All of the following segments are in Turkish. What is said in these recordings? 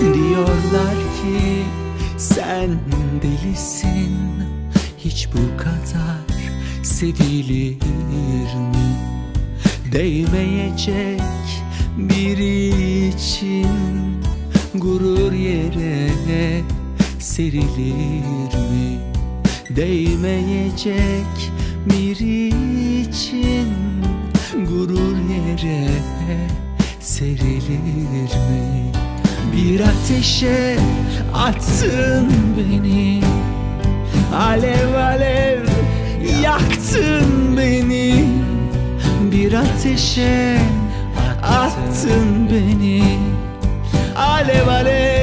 Diyorlar ki sen delisin Hiç bu kadar sevilir mi? Değmeyecek biri için Gurur yere serilir mi? Değmeyecek biri için Gurur yere serilir mi? Bir ateşe attın beni. Alev alev yaktın beni. Bir ateşe attın beni. Alev alev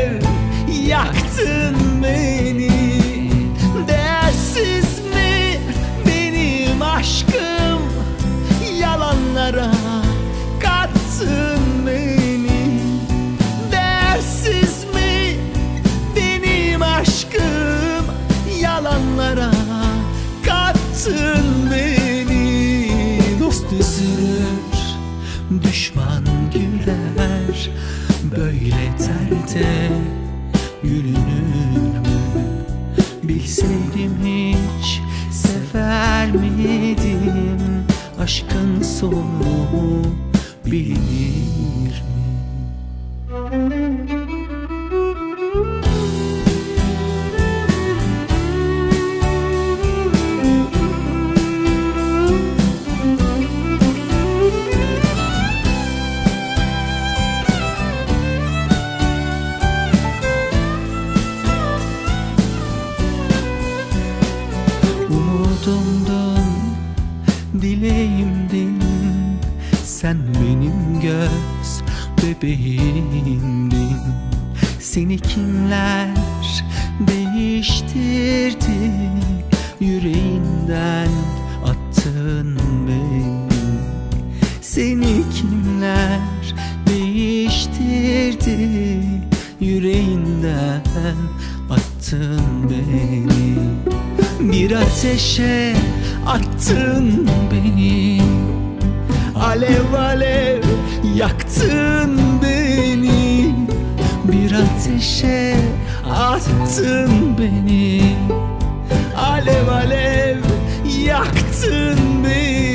kattın beni Dost üzülür, düşman güler Böyle derde gülünür mü? Bilseydim hiç sever miydim Aşkın sonu bilinir mi? Seni kimler değiştirdi Yüreğinden attın beni? Seni kimler değiştirdi Yüreğinden attın beni? Bir ateşe attın beni. Alev alev yaktın ateşe attın beni. Alev alev yaktın beni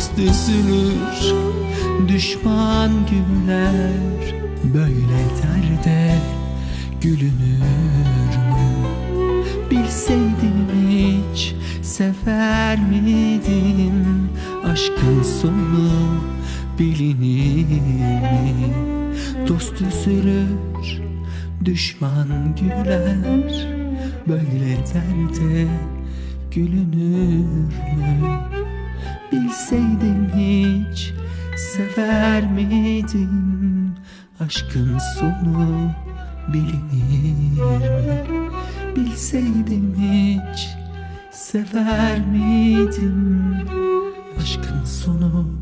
Dost üzülür, düşman güler Böyle derde gülünür mü? Bilseydim hiç sever miydim Aşkın sonu bilinir mi? Dost üzülür, düşman güler Böyle derde gülünür mü? Bilseydim sever miydim Aşkın sonu bilinir mi? Bilseydim hiç sever miydim Aşkın sonu